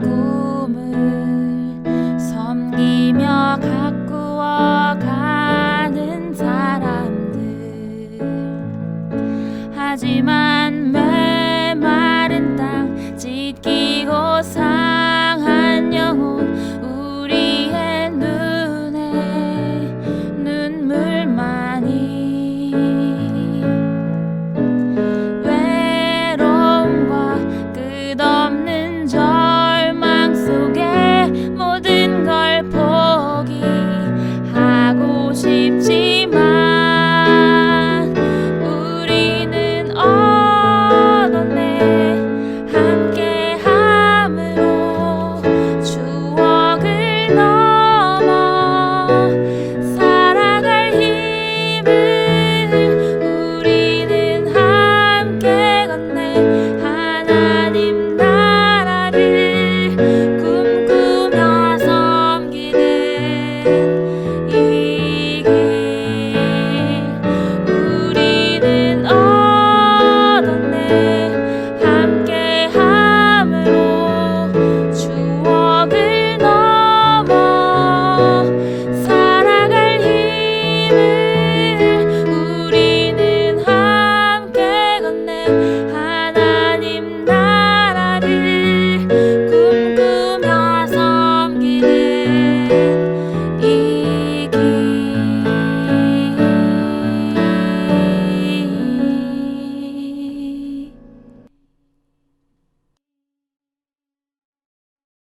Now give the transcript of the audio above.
꿈을 섬기며 가꾸어 가는 사람들. 하지만